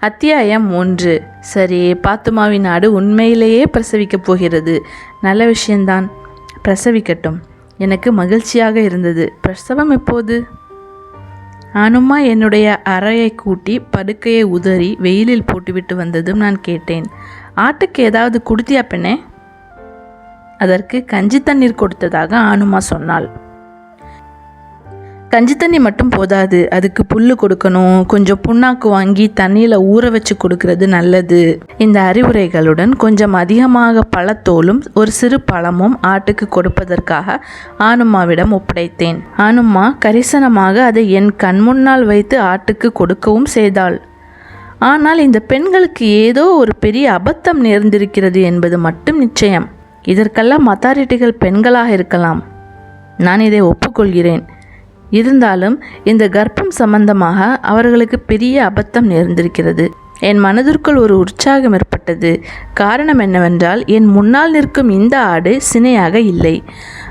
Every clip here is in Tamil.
அத்தியாயம் ஒன்று. சரி பாத்துமாவின் நாடு உண்மையிலேயே பிரசவிக்கப் போகிறது. நல்ல விஷயந்தான். பிரசவிக்கட்டும். எனக்கு மகிழ்ச்சியாக இருந்தது. பிரசவம் எப்போது? அனுமா என்னுடைய அறையை கூட்டி படுக்கையை உதறி வெயிலில் போட்டுவிட்டு வந்ததும் நான் கேட்டேன். ஆட்டுக்கு ஏதாவது குடுத்தியா பெண்ணே? அதற்கு கஞ்சி தண்ணீர் கொடுத்ததாக ஆனுமா சொன்னாள். கஞ்சி தண்ணி மட்டும் போதாது. அதுக்கு புல்லு கொடுக்கணும். கொஞ்சம் புண்ணாக்கு வாங்கி தண்ணியில் ஊற வச்சு கொடுக்கறது நல்லது. இந்த அறிவுரைகளுடன் கொஞ்சம் அதிகமாக பழத்தோலும் ஒரு சிறு பழமும் ஆட்டுக்கு கொடுப்பதற்காக ஆனுமாவிடம் ஒப்படைத்தேன். ஆனுமா கரிசனமாக அதை என் கண்முன்னால் வைத்து ஆட்டுக்கு கொடுக்கவும் செய்தாள். ஆனால் இந்த பெண்களுக்கு ஏதோ ஒரு பெரிய அபத்தம் நேர்ந்திருக்கிறது என்பது மட்டும் நிச்சயம். இதற்கெல்லாம் அத்தாரிட்டிகள் பெண்களாக இருக்கலாம். நான் இதை ஒப்புக்கொள்கிறேன். இருந்தாலும் இந்த கர்ப்பம் சம்பந்தமாக அவர்களுக்கு பெரிய அபத்தம் நேர்ந்திருக்கிறது. என் மனதிற்குள் ஒரு உற்சாகம் ஏற்பட்டது. காரணம் என்னவென்றால் என் முன்னால் நிற்கும் இந்த ஆடு சினையாக இல்லை.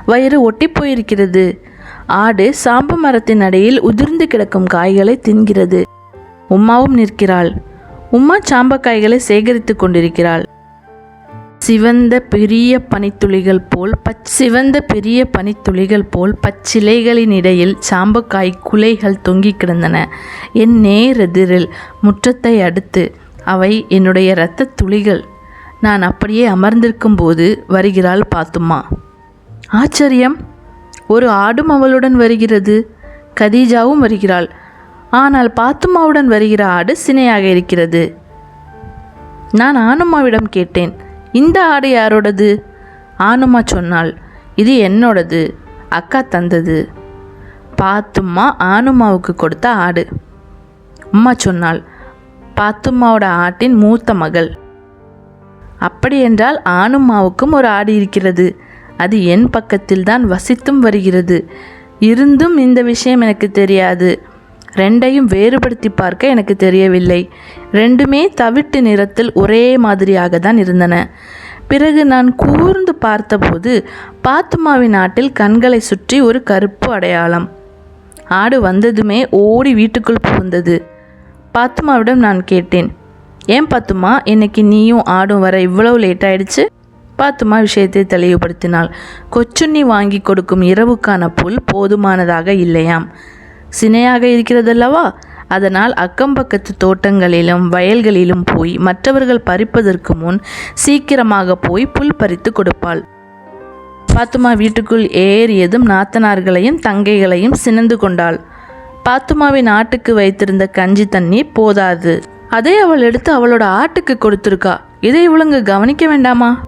வயிறு ஒட்டி போயிருக்கிறது ஆடு சாம்பு மரத்தின் அடியில் உதிர்ந்து கிடக்கும் காய்களை தின்கிறது. உம்மாவும் நிற்கிறாள். உம்மா சாம்பக்காய்களை சேகரித்து கொண்டிருக்கிறாள். சிவந்த பெரிய பனித்துளிகள் போல் பச் சிவந்த பெரிய பனித்துளிகள் போல் பச்சிலைகளின் இடையில் சாம்பக்காய் குலைகள் தொங்கிக் கிடந்தன. என் நேரெதிரில் முற்றத்தை அடுத்து அவை என்னுடைய இரத்த துளிகள். நான் அப்படியே அமர்ந்திருக்கும் போது வருகிறாள் பாத்துமா. ஆச்சரியம். ஒரு ஆடும் அவளுடன் வருகிறது. கதீஜாவும் வருகிறாள். ஆனால் பாத்துமாவுடன் வருகிற ஆடு சினையாக இருக்கிறது. நான் ஆனுமாவிடம் கேட்டேன். இந்த ஆடு யாரோடது? ஆனுமா சொன்னாள். இது என்னோடது. அக்கா தந்தது. பாத்தும்மா ஆனுமாவுக்கு கொடுத்த ஆடு. அம்மா சொன்னாள். பாத்தும்மாவோட ஆட்டின் மூத்த மகள். அப்படி என்றால் ஒரு ஆடு இருக்கிறது. அது என் பக்கத்தில் தான் வசித்தும் வருகிறது. இருந்தும் இந்த விஷயம் எனக்கு தெரியாது. ரெண்டையும் வேறுபடுத்தி பார்க்க எனக்கு தெரியவில்லை. ரெண்டுமே தவிட்டு நிறத்தில் ஒரே மாதிரியாக தான் இருந்தன. பிறகு நான் கூர்ந்து பார்த்தபோது பாத்துமாவின் ஆட்டில் கண்களை சுற்றி ஒரு கருப்பு அடையாளம். ஆடு வந்ததுமே ஓடி வீட்டுக்குள் புகுந்தது. பாத்துமாவிடம் நான் கேட்டேன் ஏன் பாத்துமா இன்னைக்கு நீயும் ஆடும் வர இவ்வளவு லேட் ஆயிடுச்சு பாத்துமா விஷயத்தை தெளிவுபடுத்தினாள். கொச்சுண்ணி வாங்கி கொடுக்கும் இரவுக்கான புல் போதுமானதாக இல்லையாம். சினையாக இருக்கிறதல்லவா? அதனால் அக்கம்பக்கத்து தோட்டங்களிலும் வயல்களிலும் போய் மற்றவர்கள் பறிப்பதற்கு முன் சீக்கிரமாக போய் புல் பறித்து கொடுப்பாள். பாத்துமா வீட்டுக்குள் ஏறியதும் நாத்தனார்களையும் தங்கைகளையும் சினந்து கொண்டாள். பாத்துமாவின் ஆட்டுக்கு வைத்திருந்த கஞ்சி தண்ணி போதாது. அதை அவள் எடுத்து அவளோட ஆட்டுக்கு கொடுத்துருக்கா. இதை இவளுங்க கவனிக்க வேண்டாமா?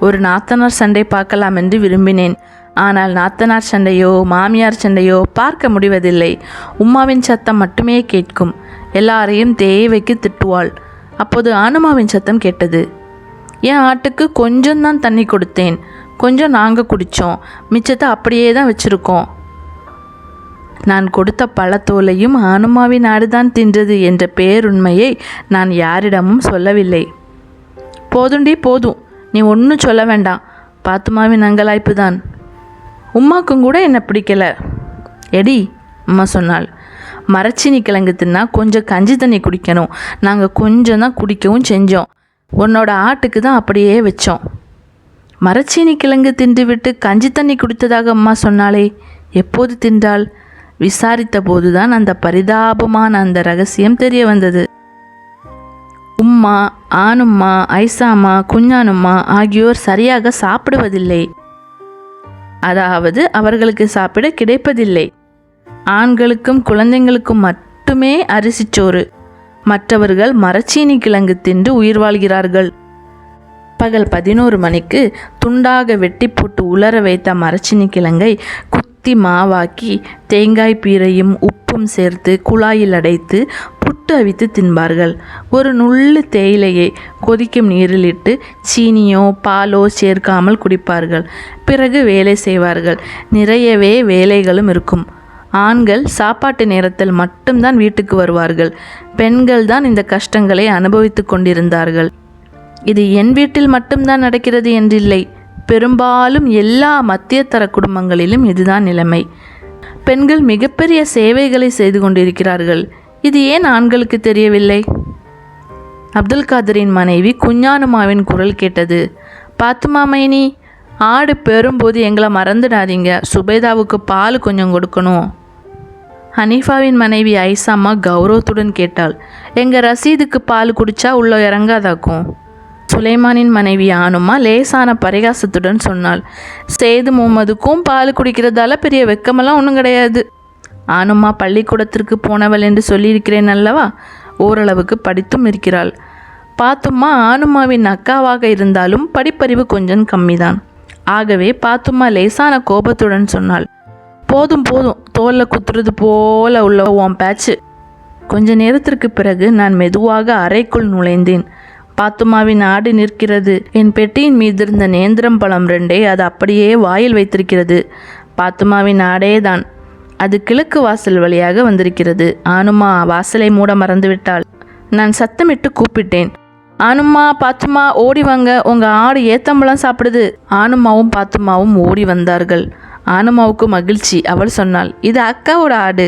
ஒரு நாத்தனார் சண்டை பார்க்கலாம் என்று விரும்பினேன். ஆனால் நாத்தனார் சண்டையோ மாமியார் சண்டையோ பார்க்க முடிவதில்லை. உம்மாவின் சத்தம் மட்டுமே கேட்கும். எல்லாரையும் தேவைக்கு திட்டுவாள். அப்போது ஆனுமாவின் சத்தம் கேட்டது. என் ஆட்டுக்கு கொஞ்சம் தான் தண்ணி கொடுத்தேன். கொஞ்சம் நாங்கள் குடித்தோம் மிச்சத்தை அப்படியே தான் வச்சுருக்கோம். நான் கொடுத்த பழத்தோலையும் ஆனுமாவின் ஆடுதான் தின்றது என்ற பேருண்மையை நான் யாரிடமும் சொல்லவில்லை. போதுண்டி போதும். நீ ஒன்றும் சொல்ல வேண்டாம். பாத்துமாவின் அங்கலாய்ப்பு தான். உம்மாக்கும் கூட என்னை பிடிக்கல. எடி அம்மா சொன்னாள். மரச்சீனி கிழங்கு தின்னா கொஞ்சம் கஞ்சி தண்ணி குடிக்கணும். நாங்கள் கொஞ்சம் தான் குடிக்கவும் செஞ்சோம். உன்னோட ஆட்டுக்கு தான் அப்படியே வச்சோம். மரச்சீனி கிழங்கு தின்றுவிட்டு கஞ்சி தண்ணி குடித்ததாக அம்மா சொன்னாலே எப்போது தின்றாள்? விசாரித்த போதுதான் அந்த பரிதாபமான அந்த ரகசியம் தெரிய வந்தது. உம்மா ஆணும்மா ஐசாம்மா குஞ்ஞானும்மா ஆகியோர் சரியாக சாப்பிடுவதில்லை. அதாவது அவர்களுக்கு சாப்பிட கிடைப்பதில்லை. ஆண்களுக்கும் குழந்தைங்களுக்கும் மட்டுமே அரிசிச்சோறு மற்றவர்கள் மரச்சீனி கிழங்கு தின்று உயிர் வாழ்கிறார்கள். பகல் பதினோரு மணிக்கு துண்டாக வெட்டி போட்டு உலர வைத்த மரச்சினி கிழங்கை குத்தி மாவாக்கி தேங்காய் பீரையும் உப்பும் சேர்த்து குழாயில் அடைத்து சுட்டு அவித்து தின்பார்கள். ஒரு நுள்ளு தேயிலையை கொதிக்கும் நீரில் இட்டு சீனியோ பாலோ சேர்க்காமல் குடிப்பார்கள். பிறகு வேலை செய்வார்கள். நிறையவே வேலைகளும் இருக்கும். ஆண்கள் சாப்பாட்டு நேரத்தில் மட்டும்தான் வீட்டுக்கு வருவார்கள். பெண்கள் தான் இந்த கஷ்டங்களை அனுபவித்து கொண்டிருந்தார்கள். இது என் வீட்டில் மட்டும்தான் நடக்கிறது என்றில்லை. பெரும்பாலும் எல்லா மத்தியதர குடும்பங்களிலும் இதுதான் நிலைமை. பெண்கள் மிகப்பெரிய சேவைகளை செய்து கொண்டிருக்கிறார்கள். இது ஏன் ஆண்களுக்கு தெரியவில்லை? அப்துல் காதரின் மனைவி குஞ்ஞானுமாவின் குரல் கேட்டது. பாத்துமா மைனி ஆடு பெறும்போது எங்களை மறந்துடாதீங்க. சுபேதாவுக்கு பால் கொஞ்சம் கொடுக்கணும். ஹனீஃபாவின் மனைவி ஐசாம்மா கௌரவத்துடன் கேட்டாள். எங்கள் ரசீதுக்கு பால் குடிச்சா உள்ள இறங்காதாக்கும்? சுலைமானின் மனைவி ஆனுமா லேசான பரிகாசத்துடன் சொன்னாள். சேது முகமதுக்கும் பால் குடிக்கிறதால பெரிய வெக்கமெல்லாம் ஒன்றும் கிடையாது. ஆனுமா பள்ளிக்கூடத்திற்கு போனவள் என்று சொல்லியிருக்கிறேன் அல்லவா? ஓரளவுக்கு படித்தும் இருக்கிறாள். பாத்தும்மா ஆனுமாவின் அக்காவாக இருந்தாலும் படிப்பறிவு கொஞ்சம் கம்மிதான். ஆகவே பாத்தும்மா லேசான கோபத்துடன் சொன்னாள். போதும் போதும். தோலில் குத்துறது போல உள்ள உன் பேச்சு. கொஞ்ச நேரத்திற்கு பிறகு நான் மெதுவாக அறைக்குள் நுழைந்தேன். பாத்துமாவின் ஆடு நிற்கிறது. என் பெட்டியின் மீது இருந்த நேந்திரம் பழம் ரெண்டே அது அப்படியே வாயில் வைத்திருக்கிறது. பாத்துமாவின் ஆடே தான் அது கிழக்கு வாசல் வழியாக வந்திருக்கிறது. ஆனுமா வாசலை மூட மறந்துவிட்டாள். நான் சத்தமிட்டு கூப்பிட்டேன். ஆனும்மா பாத்துமா ஓடி வாங்க. உங்க ஆடு ஏத்தம்பழம் சாப்பிடுது. ஆனுமாவும் பாத்துமாவும் ஓடி வந்தார்கள். ஆனுமாவுக்கு மகிழ்ச்சி. அவள் சொன்னாள் இது அக்காவோட ஆடு.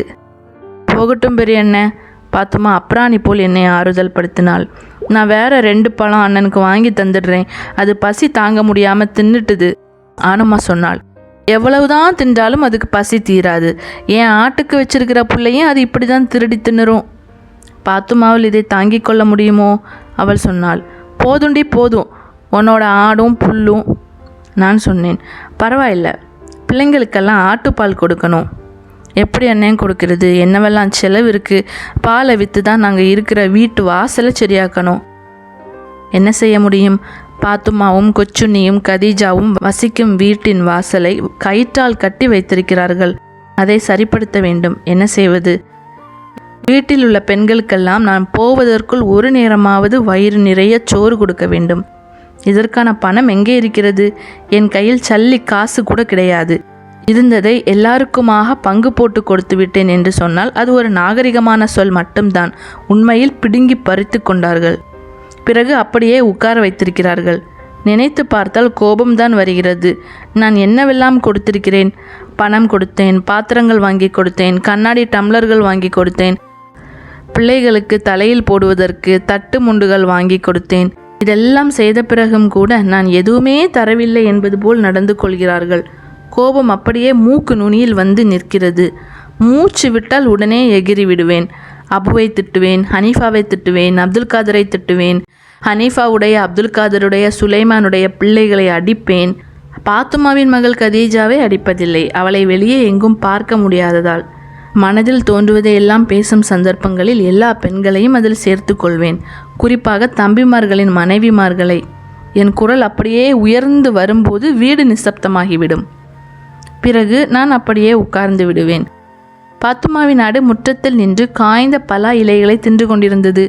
போகட்டும் பெரிய அண்ணன் பாத்துமா அப்ராணி போல் என்னை ஆறுதல் படுத்தினாள். நான் வேற ரெண்டு பழம் அண்ணனுக்கு வாங்கி தந்துடுறேன். அது பசி தாங்க முடியாம தின்னுட்டுது. ஆனுமா சொன்னாள் எவ்வளவுதான் தின்றாலும் அதுக்கு பசி தீராது. என் ஆட்டுக்கு வச்சிருக்கிற பிள்ளையும் அது இப்படி தான் திருடி தின்னுரும். பாத்துமாவில் இதை தாங்கிக் கொள்ள முடியுமோ? அவள் சொன்னாள். போதுண்டி போதும். உன்னோட ஆடும் புல்லும் நான் சொன்னேன். பரவாயில்ல. பிள்ளைங்களுக்கெல்லாம் ஆட்டுப்பால் கொடுக்கணும். எப்படி அண்ணன் கொடுக்கறது? என்னவெல்லாம் செலவு இருக்குது பாலை விற்று தான் நாங்கள் இருக்கிற வீட்டு வாசலை சரியாக்கணும். என்ன செய்ய முடியும்? பாத்துமாவும் கொச்சுண்ணியும் கதீஜாவும் வசிக்கும் வீட்டின் வாசலை கயிற்றால் கட்டி வைத்திருக்கிறார்கள். அதை சரிப்படுத்த வேண்டும். என்ன செய்வது? வீட்டில் உள்ள பெண்களுக்கெல்லாம் நான் போவதற்குள் ஒரு நேரமாவது வயிறு நிறைய சோறு கொடுக்க வேண்டும். இதற்கான பணம் எங்கே இருக்கிறது? என் கையில் சல்லி காசு கூட கிடையாது. இருந்ததை எல்லாருக்குமாக பங்கு போட்டு கொடுத்து விட்டேன் என்று சொன்னால் அது ஒரு நாகரிகமான சொல் மட்டும்தான். உண்மையில் பிடுங்கி பறித்து கொண்டார்கள். பிறகு அப்படியே உட்கார வைத்திருக்கிறார்கள். நினைத்து பார்த்தால் கோபம்தான் வருகிறது. நான் என்னவெல்லாம் கொடுத்திருக்கிறேன்? பணம் கொடுத்தேன் பாத்திரங்கள் வாங்கி கொடுத்தேன் கண்ணாடி டம்ளர்கள் வாங்கி கொடுத்தேன் பிள்ளைகளுக்கு தலையில் போடுவதற்கு தட்டு முண்டுகள் வாங்கி கொடுத்தேன். இதெல்லாம் செய்த பிறகும் கூட நான் எதுவுமே தரவில்லை என்பது போல் நடந்து கொள்கிறார்கள். கோபம் அப்படியே மூக்கு நுனியில் வந்து நிற்கிறது. மூச்சு விட்டால் உடனே எகிரி விடுவேன் அபுவை திட்டுவேன் ஹனீஃபாவை திட்டுவேன் அப்துல் காதரை திட்டுவேன். ஹனீஃபாவுடைய அப்துல் காதருடைய சுலைமானுடைய பிள்ளைகளை அடிப்பேன். பாத்துமாவின் மகள் கதீஜாவை அடிப்பதில்லை. அவளை வெளியே எங்கும் பார்க்க முடியாததால். மனதில் தோன்றுவதையெல்லாம் பேசும் சந்தர்ப்பங்களில் எல்லா பெண்களையும் அதில் சேர்த்து கொள்வேன். குறிப்பாக தம்பிமார்களின் மனைவிமார்களை. என் குரல் அப்படியே உயர்ந்து வரும்போது வீடு நிசப்தமாகிவிடும். பிறகு நான் அப்படியே உட்கார்ந்து விடுவேன். பாத்துமாவின் நாடு முற்றத்தில் நின்று காய்ந்த பலா இலைகளை தின்று கொண்டிருந்தது.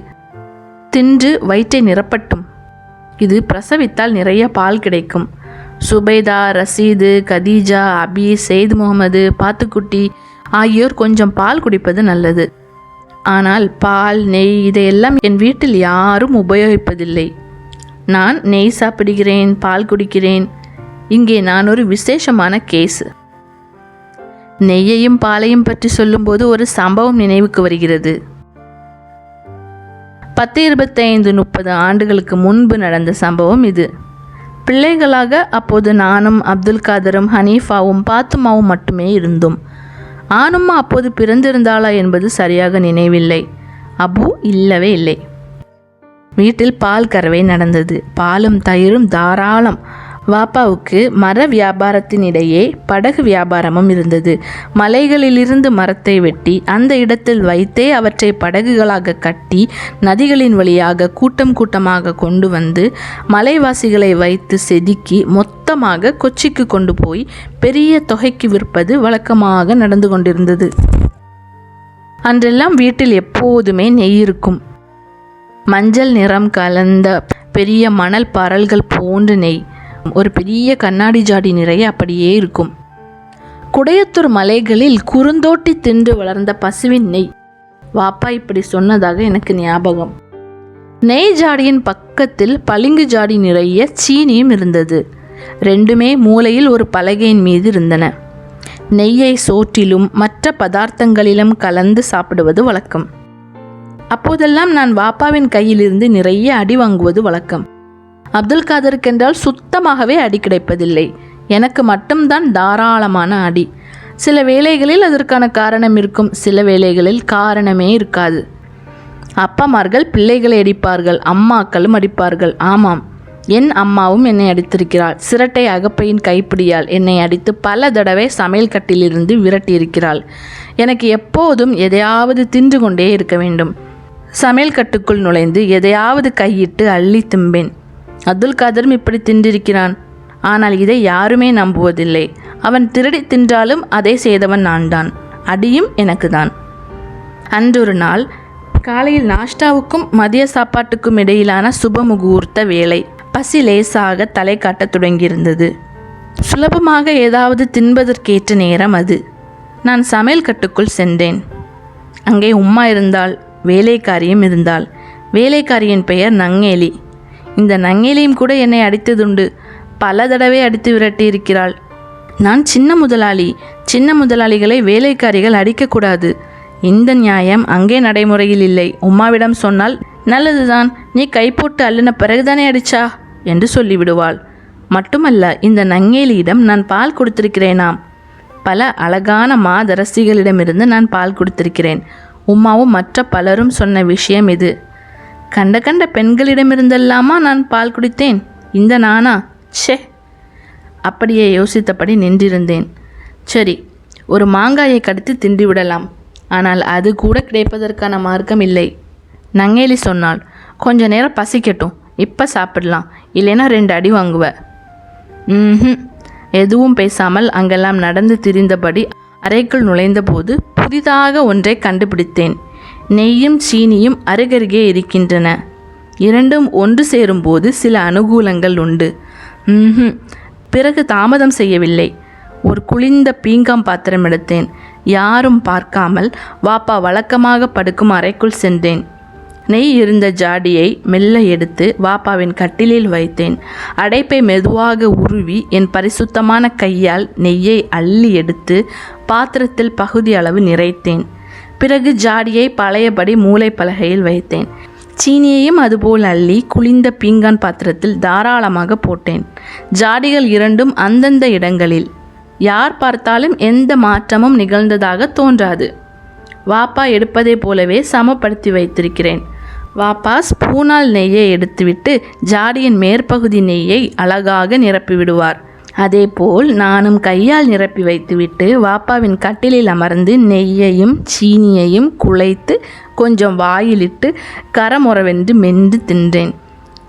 தின்று வயிற்றை நிரப்பட்டும். இது பிரசவித்தால் நிறைய பால் கிடைக்கும். சுபைதா ரசீது கதீஜா அபி செய்து முகமது பாத்துக்குட்டி ஆகியோர் கொஞ்சம் பால் குடிப்பது நல்லது. ஆனால் பால் நெய் இதையெல்லாம் என் வீட்டில் யாரும் உபயோகிப்பதில்லை. நான் நெய் சாப்பிடுகிறேன் பால் குடிக்கிறேன். இங்கே நான் ஒரு விசேஷமான கேஸு நெய்யையும் பாலையும் பற்றி சொல்லும்போது ஒரு சம்பவம் நினைவுக்கு வருகிறது. பத்து இருபத்தைந்து முப்பது ஆண்டுகளுக்கு முன்பு நடந்த சம்பவம் இது. பிள்ளைகளாக அப்போது நானும் அப்துல் காதரும் ஹனீஃபாவும் பாத்துமாவும் மட்டுமே இருந்தோம். ஆனும்மா அப்போது பிறந்திருந்தாளா என்பது சரியாக நினைவில்லை. அபு இல்லவே இல்லை. வீட்டில் பால் கறவை நடந்தது. பாலும் தயிரும் தாராளம். வாப்பாவுக்கு மர வியாபாரத்தினிடையே படகு வியாபாரமும் இருந்தது. மலைகளிலிருந்து மரத்தை வெட்டி அந்த இடத்தில் வைத்தே அவற்றை படகுகளாக கட்டி நதிகளின் வழியாக கூட்டம் கூட்டமாக கொண்டு வந்து மலைவாசிகளை வைத்து செதுக்கி மொத்தமாக கொச்சிக்கு கொண்டு போய் பெரிய தொகைக்கு விற்பது வழக்கமாக நடந்து கொண்டிருந்தது. அன்றெல்லாம் வீட்டில் எப்போதுமே நெய் இருக்கும். மஞ்சள் நிறம் கலந்த பெரிய மணல் பரல்கள் போன்ற நெய் ஒரு பெரிய கண்ணாடி ஜாடி நிறைய அப்படியே இருக்கும். குடையத்தூர் மலைகளில் குறுந்தோட்டி தின்று வளர்ந்த பசுவின் நெய். வாப்பா இப்படி சொன்னதாக எனக்கு ஞாபகம். நெய் ஜாடியின் பக்கத்தில் பளிங்கு ஜாடி நிறைய சீனியும் இருந்தது. ரெண்டுமே மூலையில் ஒரு பலகையின் மீது இருந்தன. நெய்யை சோற்றிலும் மற்ற பதார்த்தங்களிலும் கலந்து சாப்பிடுவது வழக்கம். அப்போதெல்லாம் நான் வாப்பாவின் கையிலிருந்து நிறைய அடி வாங்குவது வழக்கம். அப்துல் காதருக்கென்றால் சுத்தமாகவே அடி கிடைப்பதில்லை. எனக்கு மட்டும்தான் தாராளமான அடி. சில வேளைகளில் அதற்கான காரணம் இருக்கும் சில வேளைகளில் காரணமே இருக்காது. அப்பாமார்கள் பிள்ளைகளை அடிப்பார்கள் அம்மாக்களும் அடிப்பார்கள். ஆமாம் என் அம்மாவும் என்னை அடித்திருக்கிறாள். சிரட்டை அகப்பையின் கைப்பிடியால் என்னை அடித்து பல தடவை சமையல் கட்டிலிருந்து விரட்டியிருக்கிறாள். எனக்கு எப்போதும் எதையாவது தின்று கொண்டே இருக்க வேண்டும். சமையல் கட்டுக்குள் நுழைந்து எதையாவது கையிட்டு அள்ளி திம்பேன். அப்துல் காதரும் இப்படி தின்றிருக்கிறான். ஆனால் இதை யாருமே நம்புவதில்லை. அவன் திருடி தின்றாலும் அதை செய்தவன் நான் தான் அடியும் எனக்கு தான் அன்றொரு நாள் காலையில் நாஷ்டாவுக்கும் மதிய சாப்பாட்டுக்கும் இடையிலான சுபமுகூர்த்த வேலை பசி லேசாக தலை காட்டத் தொடங்கியிருந்தது. சுலபமாக ஏதாவது தின்பதற்கேற்ற நேரம் அது. நான் சமையல் கட்டுக்குள் சென்றேன். அங்கே உம்மா இருந்தால் வேலைக்காரியும் இருந்தால் வேலைக்காரியின் பெயர் நங்கேலி. இந்த நங்கேலியும் கூட என்னை அடித்ததுண்டு. பல தடவை அடித்து விரட்டி இருக்கிறாள் நான் சின்ன முதலாளி. சின்ன முதலாளிகளை வேலைக்காரிகள் அடிக்கக்கூடாது. இந்த நியாயம் அங்கே நடைமுறையில் இல்லை. உம்மாவிடம் சொன்னால் நல்லதுதான். நீ கை போட்டு அள்ளின பிறகுதானே அடிச்சா? என்று சொல்லிவிடுவாள். மட்டுமல்ல இந்த நங்கேலியிடம் நான் பால் கொடுத்திருக்கிறேனாம். பல அழகான மாதரசிகளிடமிருந்து நான் பால் கொடுத்திருக்கிறேன். உம்மாவும் மற்ற பலரும் சொன்ன விஷயம் இது. கண்ட கண்ட பெண்களிடமிருந்தெல்லாமா நான் பால் குடித்தேன்? இந்த நானா? ச்சே. அப்படியே யோசித்தபடி நின்றிருந்தேன். சரி ஒரு மாங்காயை கடித்து தின்று விடலாம் ஆனால் அது கூட கிடைப்பதற்கான மார்க்கம் இல்லை. நங்கேலி சொன்னாள் கொஞ்ச நேரம் பசிக்கட்டும். இப்போ சாப்பிடலாம். இல்லைன்னா ரெண்டு அடி வாங்குவ. ம் எதுவும் பேசாமல் அங்கெல்லாம் நடந்து திரிந்தபடி அறைக்குள் நுழைந்தபோது புதிதாக ஒன்றை கண்டுபிடித்தேன். நெய்யும் சீனியும் அருகருகே இருக்கின்றன. இரண்டும் ஒன்று சேரும்போது சில அனுகூலங்கள் உண்டு. ம்ஹும். பிறகு தாமதம் செய்யவில்லை. ஒரு குளிர்ந்த பீங்காம் பாத்திரம் எடுத்தேன். யாரும் பார்க்காமல் வாப்பா வழக்கமாக படுக்கும் அறைக்குள் சென்றேன். நெய் இருந்த ஜாடியை மெல்ல எடுத்து வாப்பாவின் கட்டிலில் வைத்தேன். அடைப்பை மெதுவாக உருவி என் பரிசுத்தமான கையால் நெய்யை அள்ளி எடுத்து பாத்திரத்தில் பகுதி அளவு நிறைத்தேன். பிறகு ஜாடியை பழையபடி மூளை பலகையில் வைத்தேன். சீனியையும் அதுபோல் அள்ளி குளிந்த பீங்கான் பாத்திரத்தில் தாராளமாக போட்டேன். ஜாடிகள் இரண்டும் அந்தந்த இடங்களில். யார் பார்த்தாலும் எந்த மாற்றமும் நிகழ்ந்ததாக தோன்றாது. வாப்பா எடுப்பதை போலவே சமப்படுத்தி வைத்திருக்கிறேன். வாப்பா ஸ்பூனால் நெய்யை எடுத்துவிட்டு ஜாடியின் மேற்பகுதி நெய்யை அழகாக நிரப்பி விடுவார் அதேபோல் நானும் கையால் நிரப்பி வைத்துவிட்டு வாப்பாவின் கட்டிலில் அமர்ந்து நெய்யையும் சீனியையும் குழைத்து கொஞ்சம் வாயிலிட்டு கரமுறவென்று மென்று தின்றேன்.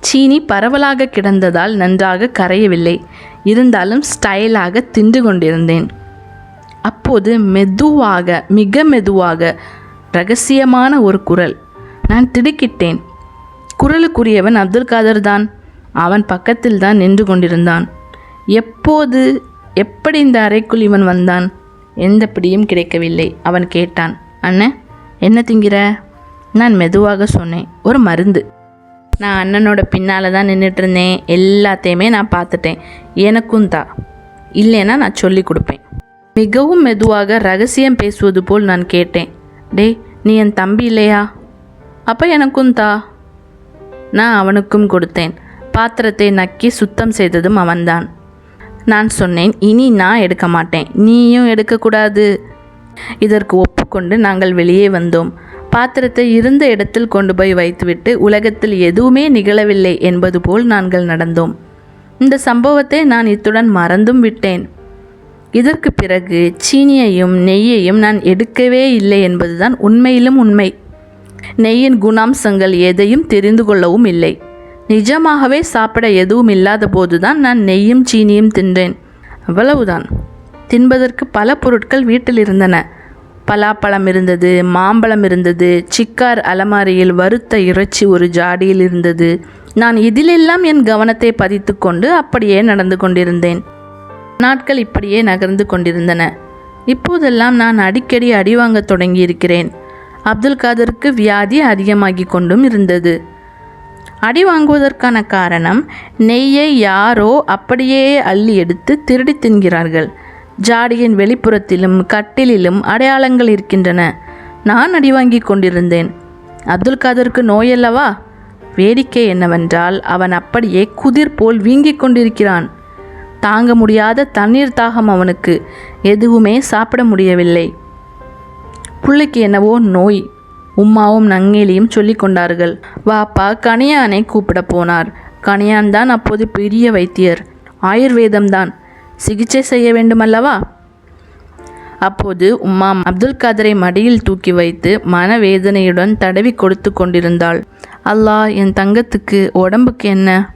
சீனி பரவலாக கிடந்ததால் நன்றாக கரையவில்லை. இருந்தாலும் ஸ்டைலாக தின்று கொண்டிருந்தேன். அப்போது மெதுவாக மிக மெதுவாக ரகசியமான ஒரு குரல். நான் திடுக்கிட்டேன். குரலுக்குரியவன் அப்துல் காதர் தான். அவன் பக்கத்தில் தான் நின்று கொண்டிருந்தான். எப்போது எப்படி இந்த அறைக்குள் இவன் வந்தான்? எந்த பிடியும் கிடைக்கவில்லை. அவன் கேட்டான் அண்ணன் என்ன திங்கிற? நான் மெதுவாக சொன்னேன் ஒரு மருந்து. நான் அண்ணனோட பின்னால் தான் நின்றுட்டு இருந்தேன் எல்லாத்தையுமே நான் பார்த்துட்டேன். எனக்கும் தா. இல்லைன்னா நான் சொல்லி கொடுப்பேன். மிகவும் மெதுவாக ரகசியம் பேசுவது போல் நான் கேட்டேன் டேய் நீ என் தம்பி இல்லையா? அப்போ எனக்கும் தா. நான் அவனுக்கும் கொடுத்தேன். பாத்திரத்தை நக்கி சுத்தம் செய்ததும் அவன்தான். நான் சொன்னேன் இனி நான் எடுக்க மாட்டேன். நீயும் எடுக்கக்கூடாது இதற்கு ஒப்புக்கொண்டு நாங்கள் வெளியே வந்தோம். பாத்திரத்தை இருந்த இடத்தில் கொண்டு போய் வைத்துவிட்டு உலகத்தில் எதுவுமே நிகழவில்லை என்பது போல் நாங்கள் நடந்தோம். இந்த சம்பவத்தை நான் இத்துடன் மறந்தும் விட்டேன். இதற்கு பிறகு சீனியையும் நெய்யையும் நான் எடுக்கவே இல்லை என்பதுதான் உண்மையிலும் உண்மை. நெய்யின் குணாம்சங்கள் எதையும் தெரிந்து கொள்ளவும் இல்லை. நிஜமாகவே சாப்பிட எதுவும் இல்லாத போதுதான் நான் நெய்யும் சீனியும் தின்றேன். அவ்வளவுதான். தின்பதற்கு பல பொருட்கள் வீட்டில் இருந்தன. பலாப்பழம் இருந்தது மாம்பழம் இருந்தது சிக்கார் அலமாரியில் வறுத்த இறைச்சி ஒரு ஜாடியில் இருந்தது. நான் இதிலெல்லாம் என் கவனத்தை பதித்து கொண்டு அப்படியே நடந்து கொண்டிருந்தேன். நாட்கள் இப்படியே நகர்ந்து கொண்டிருந்தன. இப்போதெல்லாம் நான் அடிக்கடி அடி வாங்கத் தொடங்கியிருக்கிறேன். அப்துல் காதருக்கு வியாதி அதிகமாகி கொண்டும் இருந்தது. அடி வாங்குவதற்கான காரணம் நெய்யை யாரோ அப்படியே அள்ளி எடுத்து திருடி தின்கிறார்கள். ஜாடியின் வெளிப்புறத்திலும் கட்டிலிலும் அடையாளங்கள் இருக்கின்றன. நான் அடி வாங்கி கொண்டிருந்தேன். அப்துல் காதருக்கு நோயல்லவா? வேடிக்கை என்னவென்றால் அவன் அப்படியே குதிர் போல் வீங்கிக் கொண்டிருக்கிறான். தாங்க முடியாத தண்ணீர் தாகம் அவனுக்கு. எதுவுமே சாப்பிட முடியவில்லை. புள்ளைக்கு என்னவோ நோய். உம்மாவும் நங்கேலியும் சொல்லி கொண்டார்கள். வாப்பா கணியானை கூப்பிட போனார். கனியான் தான் அப்போது பெரிய வைத்தியர். ஆயுர்வேதம் தான். சிகிச்சை செய்ய வேண்டுமல்லவா? அப்போது உம்மா அப்துல் காதரை மடியில் தூக்கி வைத்து மனவேதனையுடன் தடவி கொடுத்து கொண்டிருந்தாள். அல்லாஹ் என் தங்கத்துக்கு உடம்புக்கு என்ன?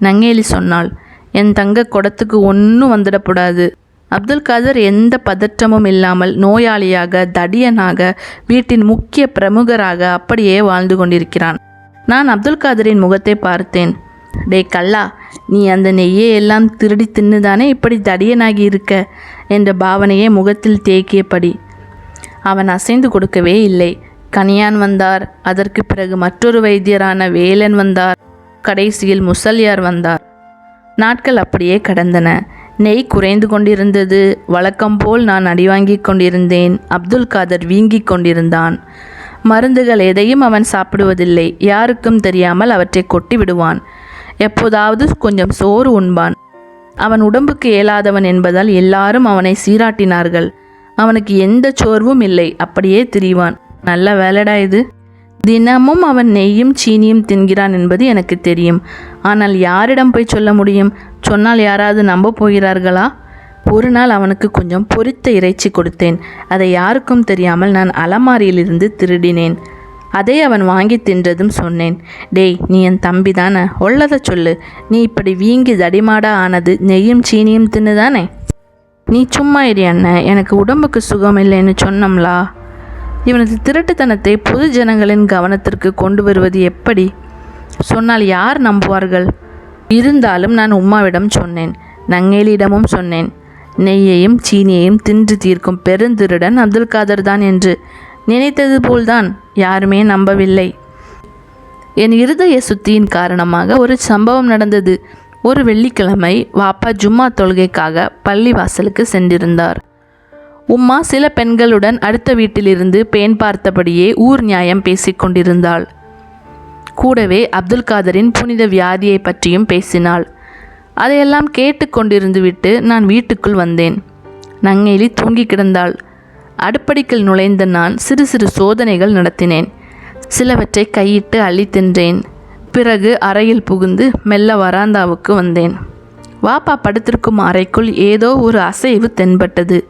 நங்கேலி சொன்னாள். என் தங்க குடத்துக்கு ஒன்றும் வந்துடக்கூடாது. அப்துல் காதர் எந்த பதற்றமும் இல்லாமல் நோயாளியாக தடியனாக வீட்டின் முக்கிய பிரமுகராக அப்படியே வாழ்ந்து கொண்டிருக்கிறான். நான் அப்துல் காதரின் முகத்தை பார்த்தேன். டே கல்லா நீ அந்த நெய்யை எல்லாம் திருடி தின்னுதானே இப்படி தடியனாகி இருக்க? என்ற பாவனையை முகத்தில் தேக்கியபடி. அவன் அசைந்து கொடுக்கவே இல்லை. கனியான் வந்தார். அதற்கு பிறகு மற்றொரு வைத்தியரான வேலன் வந்தார். கடைசியில் முசல்யார் வந்தார். நாட்கள் அப்படியே கடந்தன. நெய் குறைந்து கொண்டிருந்தது. வழக்கம் போல் நான் அடிவாங்கிக் கொண்டிருந்தேன். அப்துல் காதர் வீங்கிக் கொண்டிருந்தான். மருந்துகள் எதையும் அவன் சாப்பிடுவதில்லை. யாருக்கும் தெரியாமல் அவற்றை கொட்டி விடுவான். எப்போதாவது கொஞ்சம் சோறு உண்பான். அவன் உடம்புக்கு இயலாதவன் என்பதால் எல்லாரும் அவனை சீராட்டினார்கள். அவனுக்கு எந்த சோர்வும் இல்லை. அப்படியே திரிவான். நல்ல வேலைடா இது. தினமும் அவன் நெய்யும் சீனியும் தின்கிறான் என்பது எனக்கு தெரியும். ஆனால் யாரிடம் போய் சொல்ல முடியும்? சொன்னால் யாராவது நம்ப போகிறார்களா? ஒரு நாள் அவனுக்கு கொஞ்சம் பொரித்த இறைச்சி கொடுத்தேன். அதை யாருக்கும் தெரியாமல் நான் அலமாரியிலிருந்து திருடினேன். அதை அவன் வாங்கி தின்றதும் சொன்னேன். டேய் நீ என் தம்பி தானே? உள்ளதை சொல்லு. நீ இப்படி வீங்கி தடிமாடா ஆனது நெய்யும் சீனியும் தின்னுதானே? நீ சும்மா இரு அண்ணன் எனக்கு உடம்புக்கு சுகம் இல்லைன்னு சொன்னோம்லா? இவனது திருட்டுத்தனத்தை பொது ஜனங்களின் கவனத்திற்கு கொண்டு வருவது எப்படி? சொன்னால் யார் நம்புவார்கள்? இருந்தாலும் நான் உம்மாவிடம் சொன்னேன். நங்கேலியிடமும் சொன்னேன். நெய்யையும் சீனியையும் தின்று தீர்க்கும் பெருந்திருடன் அப்துல் காதர் தான் என்று. நினைத்தது போல்தான் யாருமே நம்பவில்லை. என் இருதய சுத்தியின் காரணமாக ஒரு சம்பவம் நடந்தது. ஒரு வெள்ளிக்கிழமை வாப்பா ஜும்மா தொழுகைக்காக பள்ளி வாசலுக்கு சென்றிருந்தார். உம்மா சில பெண்களுடன் அடுத்த வீட்டிலிருந்து பேன் பார்த்தபடியே ஊர் நியாயம் பேசிக்கொண்டிருந்தாள். கூடவே அப்துல் காதரின் புனித வியாதியை பற்றியும் பேசினாள். அதையெல்லாம் கேட்டு விட்டு நான் வீட்டுக்குள் வந்தேன். நங்கேலி தூங்கி கிடந்தாள். அடுப்படிக்கில் நுழைந்த நான் சிறு சிறு சோதனைகள் நடத்தினேன். சிலவற்றை கையிட்டு அள்ளி தின்றேன். பிறகு அறையில் புகுந்து மெல்ல வராந்தாவுக்கு வந்தேன். வாப்பா படுத்திருக்கும் அறைக்குள் ஏதோ ஒரு அசைவு தென்பட்டது.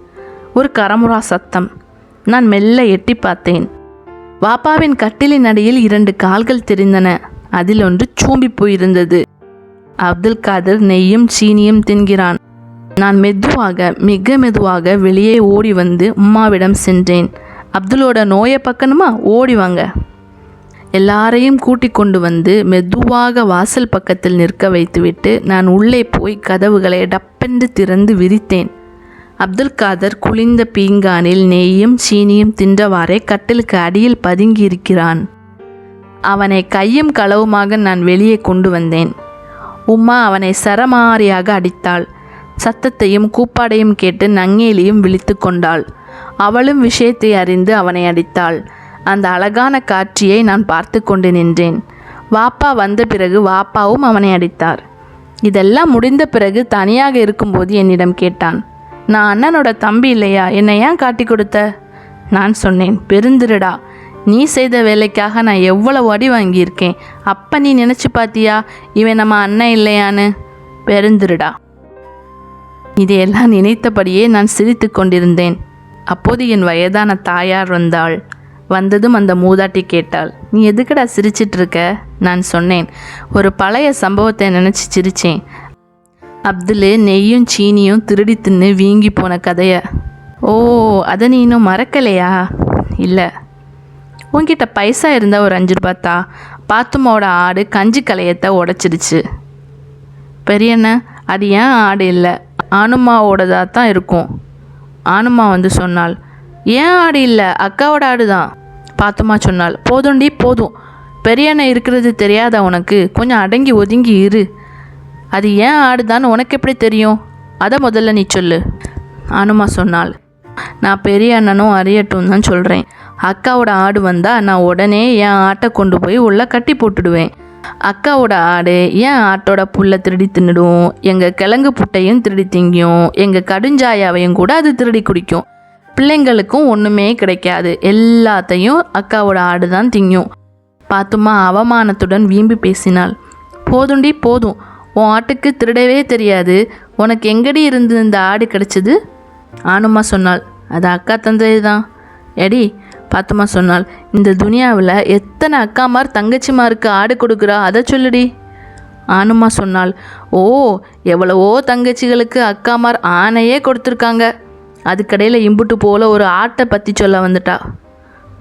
ஒரு கரமுரா சத்தம். நான் மெல்ல எட்டி பார்த்தேன். வாப்பாவின் கட்டிலின் அடியில் இரண்டு கால்கள் தெரிந்தன. அதில் ஒன்று சூம்பி போயிருந்தது. அப்துல் காதர் நெய்யும் சீனியும் தின்கிறான். நான் மெதுவாக மிக மெதுவாக வெளியே ஓடி வந்து உம்மாவிடம் சென்றேன். அப்துலோட நோயை பக்கணுமா? ஓடி வாங்க. எல்லாரையும் கூட்டிக் கொண்டு வந்து மெதுவாக வாசல் பக்கத்தில் நிற்க வைத்துவிட்டு நான் உள்ளே போய் கதவுகளை டப்பென்று திறந்து விரித்தேன். அப்துல் காதர் குளிர்ந்த பீங்கானில் நெய்யும் சீனியும் தின்றவாறே கட்டிலுக்கு அடியில் பதுங்கி இருக்கிறான் அவனை கையும் களவுமாக நான் வெளியே கொண்டு வந்தேன். உம்மா அவனை சரமாரியாக அடித்தாள். சத்தத்தையும் கூப்பாடையும் கேட்டு நங்கேலியும் விழித்து கொண்டாள். அவளும் விஷயத்தை அறிந்து அவனை அடித்தாள். அந்த அழகான காட்சியை நான் பார்த்து கொண்டு நின்றேன். வாப்பா வந்த பிறகு வாப்பாவும் அவனை அடித்தார். இதெல்லாம் முடிந்த பிறகு தனியாக இருக்கும்போது என்னிடம் கேட்டான். நான் அண்ணனோட தம்பி இல்லையா? என்னை ஏன் காட்டி கொடுத்த? நான் சொன்னேன் பெருந்திருடா. நீ செய்த வேலைக்காக நான் எவ்வளவு அடி வாங்கியிருக்கேன். அப்போ நீ நினச்சி பார்த்தியா இவன் நம்ம அண்ணன் இல்லையான்னு? பெருந்திருடா. இதையெல்லாம் நினைத்தபடியே நான் சிரித்து கொண்டிருந்தேன். அப்போது என் வயதான தாயார் வந்தாள். வந்ததும் அந்த மூதாட்டி கேட்டாள் நீ எதுக்கடா சிரிச்சிட்டு இருக்க? நான் சொன்னேன் ஒரு பழைய சம்பவத்தை நினச்சி சிரிச்சேன். அப்துல் நெய்யும் சீனியும் திருடி தின்னு வீங்கி போன கதையை. ஓ அதை நீ இன்னும் மறக்கலையா? இல்லை. உன்கிட்ட பைசா இருந்தால் ஒரு அஞ்சு ரூபா தா. பாத்துமாவோட ஆடு கஞ்சி கலையத்தை உடச்சிடுச்சு. பெரியண்ண அது ஏன் ஆடு இல்லை? ஆனுமாவோடதாக தான் இருக்கும். ஆனுமா வந்து சொன்னாள் ஏன் ஆடு இல்லை? அக்காவோட ஆடு தான் பாத்துமா சொன்னாள் போதும்டி போதும். பெரியண்ணன் இருக்கிறது தெரியாதா உனக்கு? கொஞ்சம் அடங்கி ஒதுங்கி இரு. அது ஏன் ஆடுதான்னு உனக்கு எப்படி தெரியும்? அதை முதல்ல நீ சொல்லு. அனுமா சொன்னாள். நான் பெரிய அண்ணனும் அறியட்டும் தான் சொல்கிறேன் அக்காவோட ஆடு வந்தால் நான் உடனே என் ஆட்டை கொண்டு போய் உள்ளே கட்டி போட்டுடுவேன். அக்காவோட ஆடு என் ஆட்டோட புல்லை திருடி தின்னுடும். எங்கள் கிழங்கு புட்டையும் திருடி திங்கும் எங்கள் கடுஞ்சாயாவையும் கூட அது திருடி குடிக்கும். பிள்ளைங்களுக்கும் ஒன்றுமே கிடைக்காது. எல்லாத்தையும் அக்காவோட ஆடு தான் திங்கும். பாத்துமா அவமானத்துடன் வீம்பி பேசினாள். போதுண்டி போதும். உன் ஆட்டுக்கு திருடவே தெரியாது. உனக்கு எங்கடி இருந்து இந்த ஆடு கிடைச்சது? ஆனுமா சொன்னாள். அது அக்கா தந்தது தான் எடி பாத்துமா சொன்னாள். இந்த துனியாவில் எத்தனை அக்காமார் தங்கச்சிமாருக்கு ஆடு கொடுக்குறா? அதை சொல்லுடி. ஆனுமா சொன்னாள். ஓ எவ்வளவோ தங்கச்சிகளுக்கு அக்காமார் ஆணையே கொடுத்துருக்காங்க. அதுக்கடையில் இம்புட்டு போல ஒரு ஆட்டை பற்றி சொல்ல வந்துட்டா.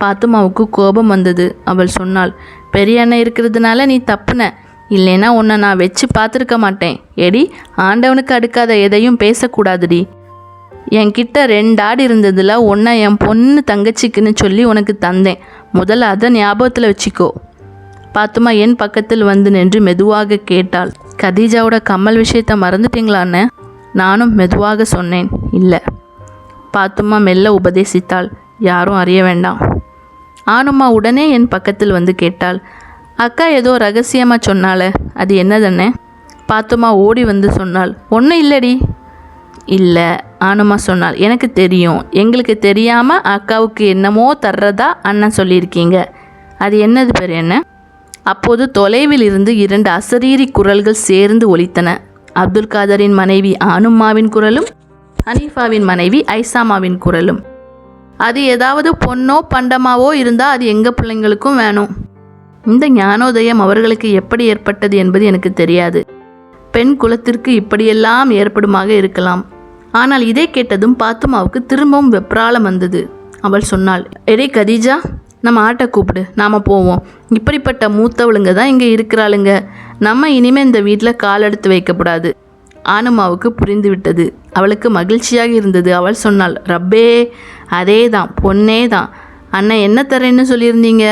பாத்துமாவுக்கு கோபம் வந்தது. அவள் சொன்னாள் பெரிய அண்ணன் இருக்கிறதுனால நீ தப்புன. இல்லைன்னா உன்னை நான் வச்சு பார்த்துருக்க மாட்டேன். எடி ஆண்டவனுக்கு அடுக்காத எதையும் பேசக்கூடாதுடி. என்கிட்ட ரெண்டு ஆடு இருந்ததில் ஒன்றை என் பொண்ணு தங்கச்சிக்குன்னு சொல்லி உனக்கு தந்தேன். முதல்ல அதை ஞாபகத்தில் வச்சுக்கோ. பாத்துமா என் பக்கத்தில் வந்து நின்று மெதுவாக கேட்டாள். கதீஜாவோட கம்மல் விஷயத்தை மறந்துட்டீங்களான்னு நானும் மெதுவாக சொன்னேன். இல்லை. பாத்துமா மெல்ல உபதேசித்தாள். யாரும் அறிய வேண்டாம். ஆனும்மா உடனே என் பக்கத்தில் வந்து கேட்டாள். அக்கா ஏதோ ரகசியமாக சொன்னால அது என்னதண்ணே பாத்துமா ஓடி வந்து சொன்னாள். ஒன்றும் இல்லடி. இல்லை ஆணுமா சொன்னாள். எனக்கு தெரியும். எங்களுக்கு தெரியாமல் அக்காவுக்கு என்னமோ தர்றதா அண்ணன் சொல்லியிருக்கீங்க. அது என்னது பேர் என்ன? அப்போது தொலைவில் இருந்து இரண்டு அசரீரி குரல்கள் சேர்ந்து ஒலித்தன. அப்துல் காதரின் மனைவி ஆனும்மாவின் குரலும் ஹனீஃபாவின் மனைவி ஐசாமாவின் குரலும். அது ஏதாவது பொண்ணோ பண்டமாவோ இருந்தால் அது எங்கள் பிள்ளைங்களுக்கும் வேணும். இந்த ஞானோதயம் அவர்களுக்கு எப்படி ஏற்பட்டது என்பது எனக்கு தெரியாது. பெண் குலத்திற்கு இப்படியெல்லாம் ஏற்படுமாக இருக்கலாம். ஆனால் இதை கேட்டதும் பாத்துமாவுக்கு திரும்பவும் வெப்ராளம் வந்தது. அவள் சொன்னாள் எடே கதீஜா நம்ம ஆட்டை கூப்பிடு நாம் போவோம். இப்படிப்பட்ட மூத்தவளுங்க தான் இங்கே இருக்கிறாளுங்க. நம்ம இனிமே இந்த வீட்டில் கால் எடுத்து வைக்கக்கூடாது ஆனுமாவுக்கு புரிந்து விட்டது. அவளுக்கு மகிழ்ச்சியாக இருந்தது. அவள் சொன்னாள் ரப்பே அதே தான் பொண்ணே தான் அண்ணன் என்ன தரேன்னு சொல்லியிருந்தீங்க?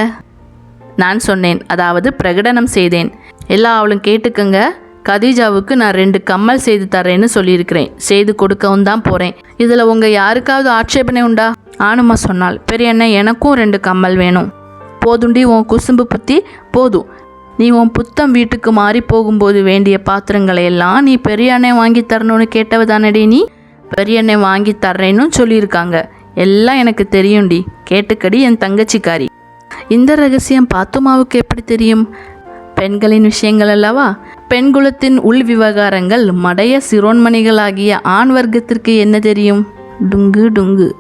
நான் சொன்னேன் அதாவது பிரகடனம் செய்தேன். எல்லா அவளும் கேட்டுக்கங்க கதீஜாவுக்கு நான் ரெண்டு கம்மல் செய்து தரேன்னு சொல்லியிருக்கிறேன். செய்து கொடுக்கவும் தான் போகிறேன் இதில் உங்கள் யாருக்காவது ஆட்சேபனை உண்டா? ஆனுமா சொன்னாள். பெரிய அண்ணன் எனக்கும் ரெண்டு கம்மல் வேணும். போதுண்டி உன் குசும்பு புத்தி போதும். நீ உன் புத்தம் வீட்டுக்கு மாறி போகும்போது வேண்டிய பாத்திரங்களை எல்லாம் நீ பெரிய அண்ணன் வாங்கி தரணும்னு கேட்டவ தானடி நீ? பெரிய அண்ணன் வாங்கி தர்றேன்னு சொல்லியிருக்காங்க. எல்லாம் எனக்கு தெரியும்டி. கேட்டுக்கடி என் தங்கச்சிக்காரி. இந்த ரகசியம் பாத்துமாவுக்கு எப்படி தெரியும்? பெண்களின் விஷயங்கள் அல்லவா? பெண்குலத்தின் உள் விவகாரங்கள் மடைய சிரோன்மணிகளாகிய ஆண் வர்க்கத்திற்கு என்ன தெரியும்? டுங்கு டுங்கு.